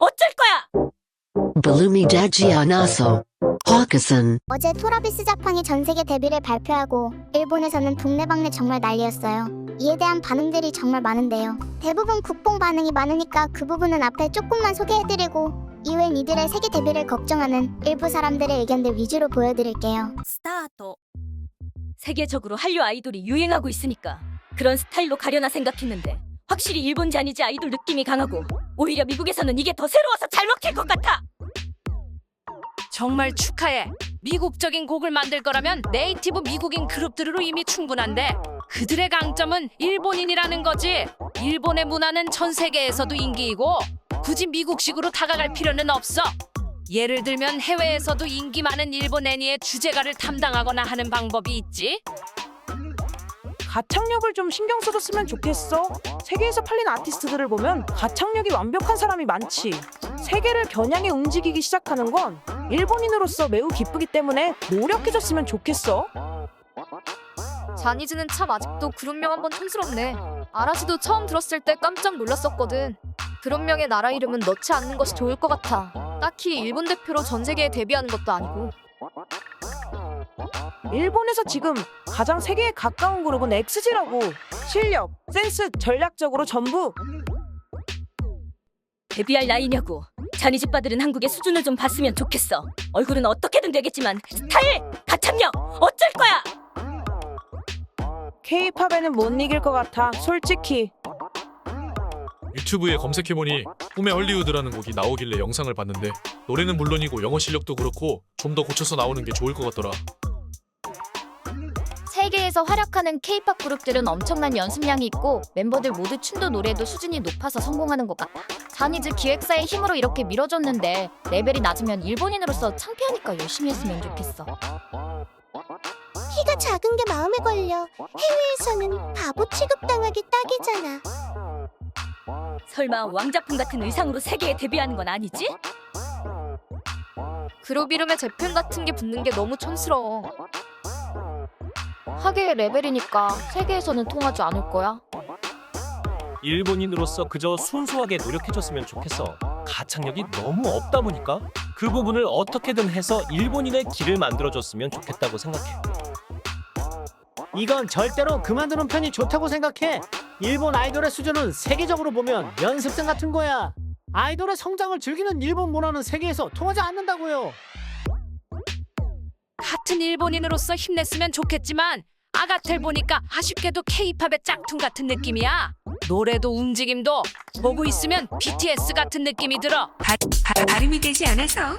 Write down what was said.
어쩔 거야! Balumi Dajianaso. Hawkinson. 어제 토라비스 자팡이 전 세계 데뷔를 발표하고 일본에서는 동네방네 정말 난리였어요. 이에 대한 반응들이 정말 많은데요. 대부분 국뽕 반응이 많으니까 그 부분은 앞에 조금만 소개해드리고 이후엔 이들의 세계 데뷔를 걱정하는 일부 사람들의 의견들 위주로 보여드릴게요. 스타트. 세계적으로 한류 아이돌이 유행하고 있으니까 그런 스타일로 가려나 생각했는데 확실히 일본지 아니지 아이돌 느낌이 강하고 오히려 미국에서는 이게 더 새로워서 잘 먹힐 것 같아. 정말 축하해. 미국적인 곡을 만들 거라면 네이티브 미국인 그룹들으로 이미 충분한데 그들의 강점은 일본인이라는 거지. 일본의 문화는 전 세계에서도 인기이고 굳이 미국식으로 다가갈 필요는 없어. 예를 들면 해외에서도 인기 많은 일본 애니의 주제가를 담당하거나 하는 방법이 있지. 가창력을 좀 신경 써줬으면 좋겠어. 세계에서 팔린 아티스트들을 보면 가창력이 완벽한 사람이 많지. 세계를 겨냥해 움직이기 시작하는 건 일본인으로서 매우 기쁘기 때문에 노력해줬으면 좋겠어. 자니즈는 참 아직도 그룹명 한번 촌스럽네. 아라시도 처음 들었을 때 깜짝 놀랐었거든. 그룹명의 나라 이름은 넣지 않는 것이 좋을 것 같아. 딱히 일본 대표로 전 세계에 데뷔하는 것도 아니고. 일본에서 지금 가장 세계에 가까운 그룹은 엑스지라고. 실력, 센스, 전략적으로 전부 데뷔할 나이냐고. 자니집바들은 한국의 수준을 좀 봤으면 좋겠어. 얼굴은 어떻게든 되겠지만 스타일, 가창력 어쩔 거야. K-팝에는 못 이길 것 같아. 솔직히. 유튜브에 검색해보니 꿈의 헐리우드라는 곡이 나오길래 영상을 봤는데 노래는 물론이고 영어 실력도 그렇고 좀 더 고쳐서 나오는 게 좋을 것 같더라. 세계에서 활약하는 K-팝 그룹들은 엄청난 연습량이 있고 멤버들 모두 춤도 노래도 수준이 높아서 성공하는 것 같아. 자니즈 기획사의 힘으로 이렇게 밀어줬는데 레벨이 낮으면 일본인으로서 창피하니까 열심히 했으면 좋겠어. 키가 작은 게 마음에 걸려. 해외에서는 바보 취급당하기 딱이잖아. 설마 왕작품 같은 의상으로 세계에 데뷔하는 건 아니지? 그룹 이름에 재팬 같은 게 붙는 게 너무 촌스러워. 하계의 레벨이니까 세계에서는 통하지 않을 거야. 일본인으로서 그저 순수하게 노력해줬으면 좋겠어. 가창력이 너무 없다 보니까 그 부분을 어떻게든 해서 일본인의 길을 만들어줬으면 좋겠다고 생각해. 이건 절대로 그만두는 편이 좋다고 생각해. 일본 아이돌의 수준은 세계적으로 보면 연습생 같은 거야. 아이돌의 성장을 즐기는 일본 문화는 세계에서 통하지 않는다고요. 같은 일본인으로서 힘냈으면 좋겠지만 아가텔 보니까 아쉽게도 K-팝의 짝퉁 같은 느낌이야. 노래도 움직임도 보고 있으면 BTS 같은 느낌이 들어. 발음이 되지 않아서